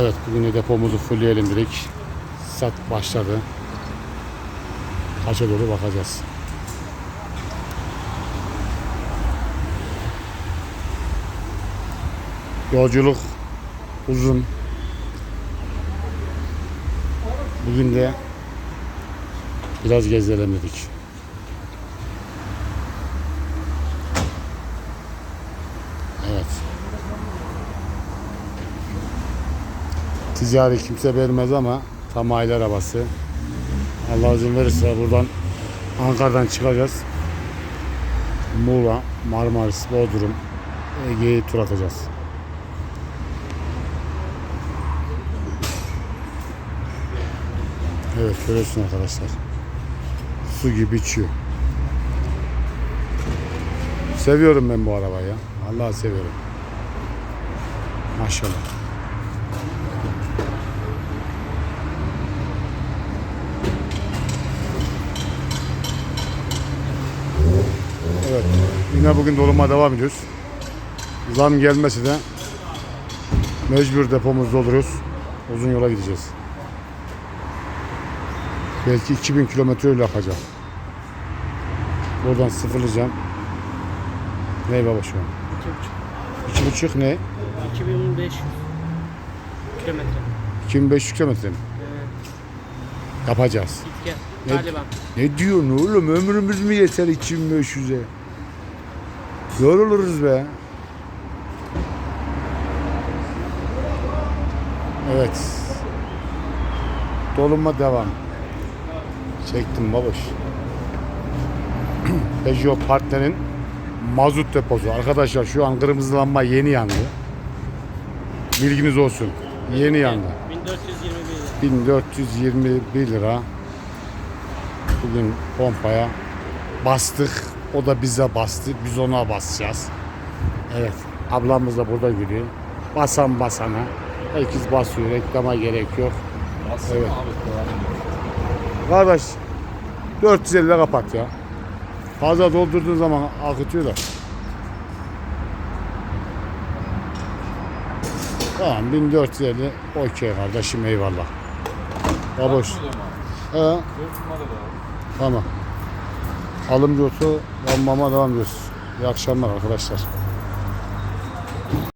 Evet bugün de depomuzu fullleyelim dedik. Sat başladı. Kaça doğru bakacağız. Yolculuk uzun. Bugün de biraz gezelim dedik. Evet. Ticari kimse vermez ama tam aile arabası. Allah izin verirse buradan Ankara'dan çıkacağız. Muğla, Marmaris, Bodrum, Ege'yi tur atacağız. Evet görüyorsun arkadaşlar. Su gibi içiyor. Seviyorum ben bu arabayı ya. Vallahi seviyorum. Maşallah. Evet. Yine bugün doluma devam ediyoruz. Zam gelmesi de mecbur depomuzu dolduruyoruz. Uzun yola gideceğiz. Belki 2000 kilometre öyle yapacağım. Buradan sıfırlayacağım. Ne baba şu an? İki buçuk. İki buçuk ne? 2500 kilometre. 2500 kilometre mi? Ee, Yapacağız. git gel. Ne- Galiba. Ne diyorsun oğlum? Ömrümüz mü yeter 2500'e? Yoruluruz be. Evet. Doluma devam. Çektim babuş. Peugeot Partner'in mazot deposu. Arkadaşlar şu an kırmızı lamba yeni yandı. Bilginiz olsun. Yeni yandı. 1421 lira. 1421 lira. Bugün pompaya bastık. O da bize bastı. Biz ona basacağız. Evet. Ablamız da burada gülüyor. Basan basana. Herkes basıyor. Reklama gerek yok. Evet. Kardeş 450 lira kapat ya. Fazla doldurduğun zaman akıtıyor da. Tamam 1450 okey kardeşim eyvallah. Baboş. He. Tamam. Alım diyorsa mama devam ediyoruz. İyi akşamlar arkadaşlar.